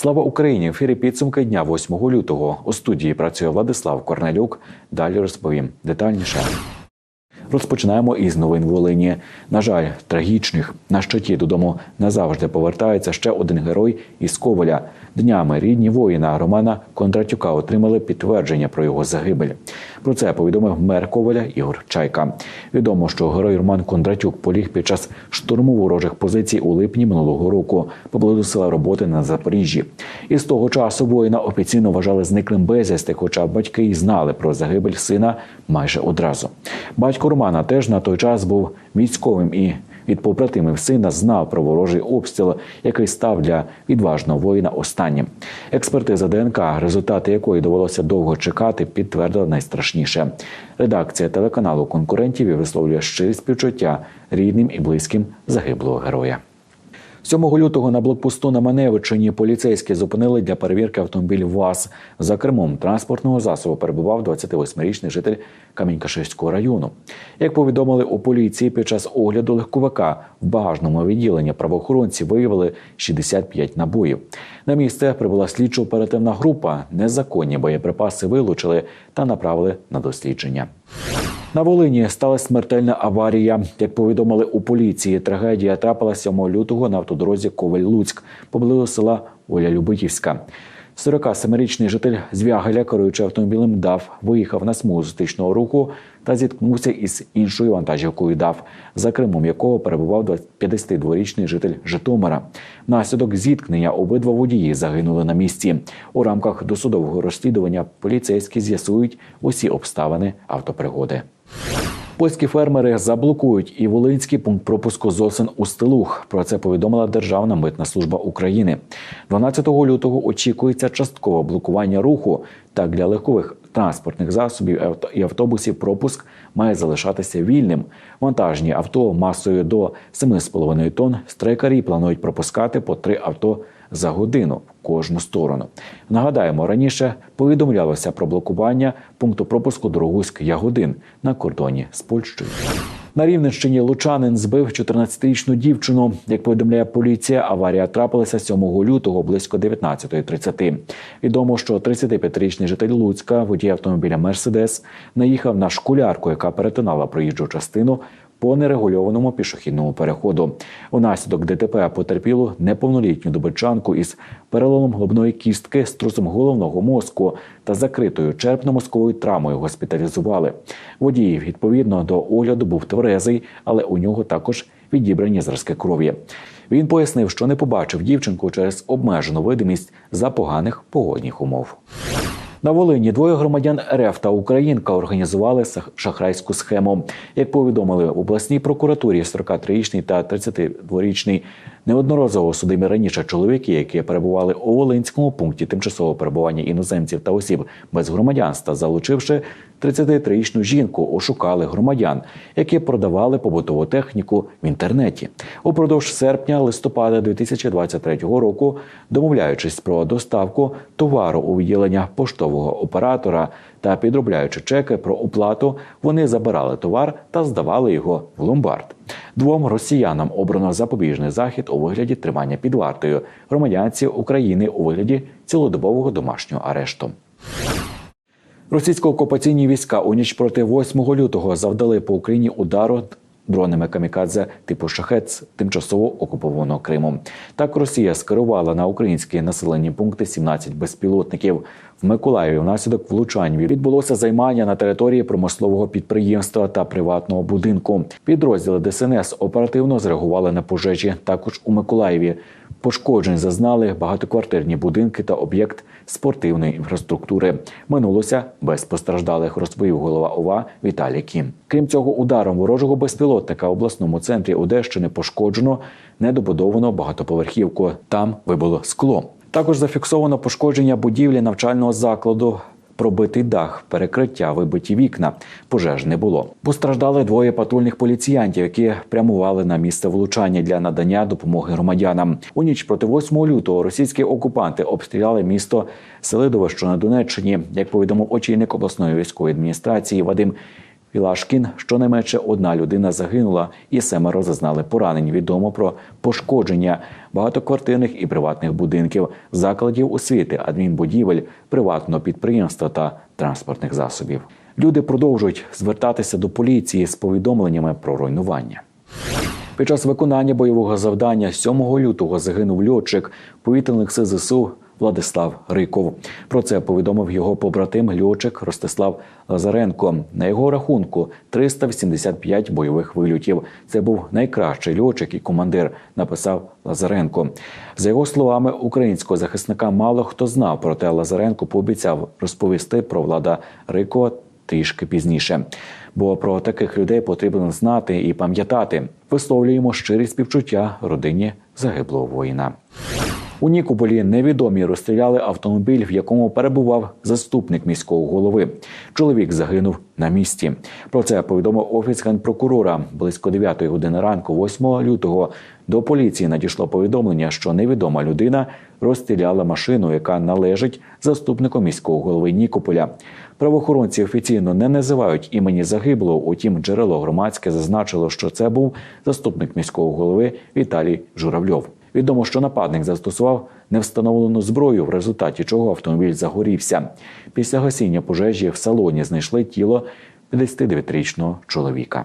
Слава Україні! В ефірі підсумки дня 8 лютого. У студії працює Владислав Корнелюк. Далі розповім детальніше. Розпочинаємо із новин Волині. На жаль, трагічних на щиті додому назавжди повертається ще один герой із Коваля. Днями рідні воїна Романа Кондратюка отримали підтвердження про його загибель. Про це повідомив мер Коваля Ігор Чайка. Відомо, що герой Роман Кондратюк поліг під час штурму ворожих позицій у липні минулого року поблизу села роботи на Запоріжжі. І з того часу воїна офіційно вважали зниклим безвісти, хоча батьки й знали про загибель сина майже одразу. Батько Романа теж на той час був військовим і від побратимів сина знав про ворожий обстріл, який став для відважного воїна останнім. Експертиза ДНК, результати якої довелося довго чекати, підтвердила найстрашніше. Редакція телеканалу конкурентів висловлює щирі співчуття рідним і близьким загиблого героя. 7 лютого на блокпосту на Маневичині поліцейські зупинили для перевірки автомобіль ВАЗ. За кермом транспортного засобу перебував 28-річний житель Камінь-Каширського району. Як повідомили у поліції, під час огляду легковика в багажному відділенні правоохоронці виявили 65 набоїв. На місце прибула слідчо-оперативна група. Незаконні боєприпаси вилучили та направили на дослідження. На Волині сталася смертельна аварія. Як повідомили у поліції, трагедія трапилася 7 лютого на автодорозі Ковель-Луцьк поблизу села Оля Любитівська. 47-річний житель Звягеля, керуючи автомобілем ДАВ, виїхав на смугу зустрічного руху та зіткнувся із іншою вантажівкою ДАВ, за кермом якого перебував 52-річний житель Житомира. Внаслідок зіткнення обидва водії загинули на місці. У рамках досудового розслідування поліцейські з'ясують усі обставини автопригоди. Польські фермери заблокують і волинський пункт пропуску ЗОСин у Стилух. Про це повідомила Державна митна служба України. 12 лютого очікується часткове блокування руху. Так для легкових транспортних засобів і автобусів пропуск має залишатися вільним. Вантажні авто масою до 7,5 тонн страйкарі планують пропускати по три авто за годину в кожну сторону. Нагадаємо, раніше повідомлялося про блокування пункту пропуску Дорогуськ Ягодин на кордоні з Польщею. На Рівненщині Лучанин збив 14-річну дівчину. Як повідомляє поліція, аварія трапилася 7 лютого близько 19.30. Відомо, що 35-річний житель Луцька, водій автомобіля Мерседес, наїхав на школярку, яка перетинала проїжджу частину по нерегульованому пішохідному переходу. Унаслідок ДТП потерпілу неповнолітню добичанку із переломом головної кістки, струсом головного мозку та закритою черепно-мозковою травмою госпіталізували. Водій відповідно до огляду був тверезий, але у нього також відібрані зразки крові. Він пояснив, що не побачив дівчинку через обмежену видимість за поганих погодних умов. На Волині двоє громадян РФ та Українка організували шахрайську схему. Як повідомили в обласній прокуратурі, 43-річний та 32-річний неодноразово судимі раніше чоловіки, які перебували у Волинському пункті тимчасового перебування іноземців та осіб без громадянства, залучивши 33-річну жінку, ошукали громадян, які продавали побутову техніку в інтернеті. Упродовж серпня-листопада 2023 року, домовляючись про доставку товару у відділення поштового оператора та підробляючи чеки про оплату, вони забирали товар та здавали його в ломбард. Двом росіянам обрано запобіжний захід у вигляді тримання під вартою громадянці України у вигляді цілодобового домашнього арешту. Російсько-окупаційні війська у ніч проти 8 лютого завдали по Україні удару дронами камікадзе типу шахет з тимчасово окупованого Криму. Так Росія скерувала на українські населені пункти 17 безпілотників. В Миколаєві внаслідок влучань відбулося займання на території промислового підприємства та приватного будинку. Підрозділи ДСНС оперативно зреагували на пожежі. Також у Миколаєві пошкоджень зазнали багатоквартирні будинки та об'єкт спортивної інфраструктури. Минулося без постраждалих, розповів голова ОВА Віталій Кім. Крім цього, ударом ворожого безпілотника в обласному центрі Одещини пошкоджено недобудовано багатоповерхівку. Там вибуло скло. Також зафіксовано пошкодження будівлі навчального закладу. Пробитий дах, перекриття, вибиті вікна. Пожеж не було. Постраждали двоє патрульних поліціянтів, які прямували на місце влучання для надання допомоги громадянам. У ніч проти 8 лютого російські окупанти обстріляли місто Селидове, що на Донеччині. Як повідомив очільник обласної військової адміністрації Вадим Вілашкін, щонайменше одна людина загинула, і семеро зазнали поранень. Відомо про пошкодження багатоквартирних і приватних будинків, закладів освіти, адмінбудівель, приватного підприємства та транспортних засобів. Люди продовжують звертатися до поліції з повідомленнями про руйнування. Під час виконання бойового завдання 7 лютого загинув льотчик повітряних сил ЗСУ Владислав Риков. Про це повідомив його побратим льотчик Ростислав Лазаренко. На його рахунку 385 бойових вильотів. Це був найкращий льотчик і командир, написав Лазаренко. За його словами, українського захисника мало хто знав, проте Лазаренко пообіцяв розповісти про влада Рикова трішки пізніше. Бо про таких людей потрібно знати і пам'ятати. Висловлюємо щирі співчуття родині загиблого воїна. У Нікополі невідомі розстріляли автомобіль, в якому перебував заступник міського голови. Чоловік загинув на місці. Про це повідомив офіс генпрокурора. Близько 9 години ранку, 8 лютого, до поліції надійшло повідомлення, що невідома людина розстріляла машину, яка належить заступнику міського голови Нікополя. Правоохоронці офіційно не називають імені загиблого. Утім, джерело громадське зазначило, що це був заступник міського голови Віталій Журавльов. Відомо, що нападник застосував невстановлену зброю, в результаті чого автомобіль загорівся. Після гасіння пожежі в салоні знайшли тіло 59-річного чоловіка.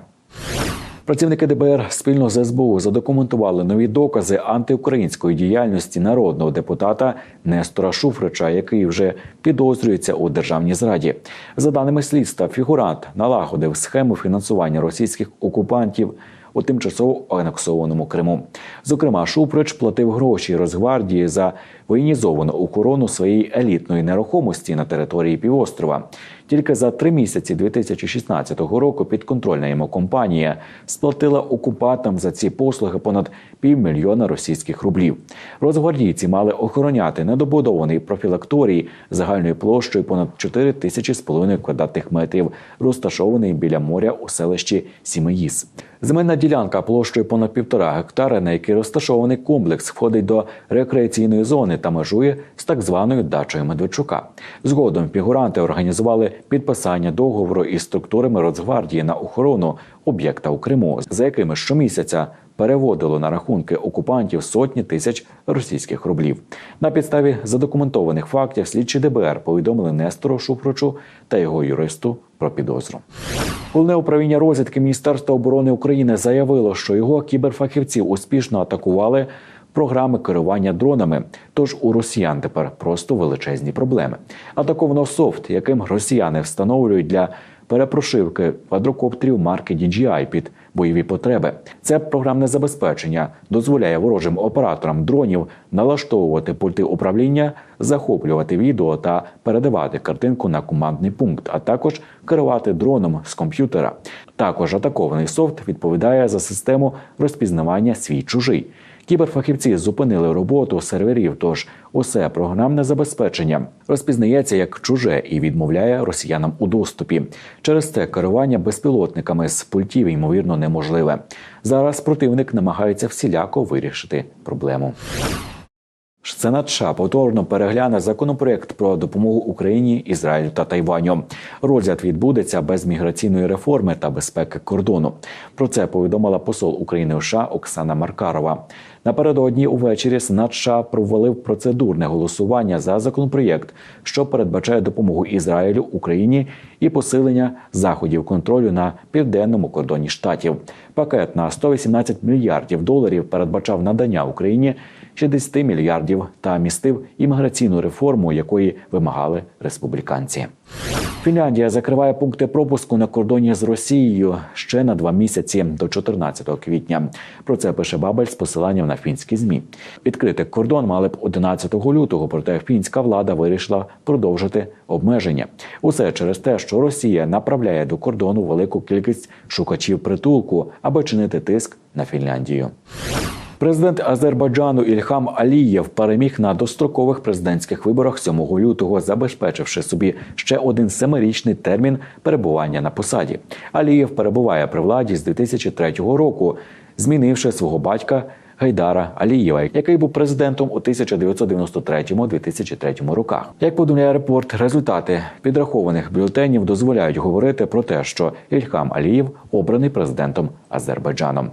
Працівники ДБР спільно з СБУ задокументували нові докази антиукраїнської діяльності народного депутата Нестора Шуфрича, який вже підозрюється у державній зраді. За даними слідства, фігурант налагодив схему фінансування російських окупантів у тимчасово анексованому Криму. Зокрема, Шуприч платив гроші Росгвардії за воєнізовану охорону своєї елітної нерухомості на території півострова. Тільки за три місяці 2016 року підконтрольна йому компанія сплатила окупантам за ці послуги понад півмільйона російських рублів. Розгвардійці мали охороняти недобудований профілакторій загальною площею понад 4 тисячі з половиною квадратних метрів, розташований біля моря у селищі Сімеїс. Земельна ділянка площею понад півтора гектара, на якій розташований комплекс, входить до рекреаційної зони та межує з так званою дачею Медведчука. Згодом фігуранти організували підписання договору із структурами Росгвардії на охорону об'єкта у Криму, за якими щомісяця переводило на рахунки окупантів сотні тисяч російських рублів. На підставі задокументованих фактів слідчі ДБР повідомили Нестору Шупрочу та його юристу про підозру. Головне управління розвідки Міністерства оборони України заявило, що його кіберфахівці успішно атакували програми керування дронами. Тож у росіян тепер просто величезні проблеми. Атаковано софт, яким росіяни встановлюють для перепрошивки квадрокоптерів марки DJI під бойові потреби. Це програмне забезпечення дозволяє ворожим операторам дронів налаштовувати пульти управління, захоплювати відео та передавати картинку на командний пункт, а також керувати дроном з комп'ютера. Також атакований софт відповідає за систему розпізнавання свій чужий. Кіберфахівці зупинили роботу серверів, тож усе програмне забезпечення розпізнається як чуже і відмовляє росіянам у доступі. Через це керування безпілотниками з пультів ймовірно неможливе. Зараз противник намагається всіляко вирішити проблему. Сенат США повторно перегляне законопроект про допомогу Україні, Ізраїлю та Тайваню. Розгляд відбудеться без міграційної реформи та безпеки кордону. Про це повідомила посол України у США Оксана Маркарова. Напередодні увечері Сенат США провалив процедурне голосування за законопроєкт, що передбачає допомогу Ізраїлю Україні і посилення заходів контролю на південному кордоні штатів. Пакет на 118 мільярдів доларів передбачав надання Україні 60 мільярдів та містив імміграційну реформу, якої вимагали республіканці. Фінляндія закриває пункти пропуску на кордоні з Росією ще на два місяці до 14 квітня. Про це пише Бабель з посиланням на фінські змі. Відкрити кордон мали б 11 лютого, проте фінська влада вирішила продовжити обмеження. Усе через те, що Росія направляє до кордону велику кількість шукачів притулку, аби чинити тиск на Фінляндію. Президент Азербайджану Ільхам Алієв переміг на дострокових президентських виборах 7 лютого, забезпечивши собі ще один семирічний термін перебування на посаді. Алієв перебуває при владі з 2003 року, змінивши свого батька. Гайдара Алієва, який був президентом у 1993-2003 роках. Як повідомляє репорт, результати підрахованих бюлетенів дозволяють говорити про те, що Ільхам Алієв обраний президентом Азербайджаном.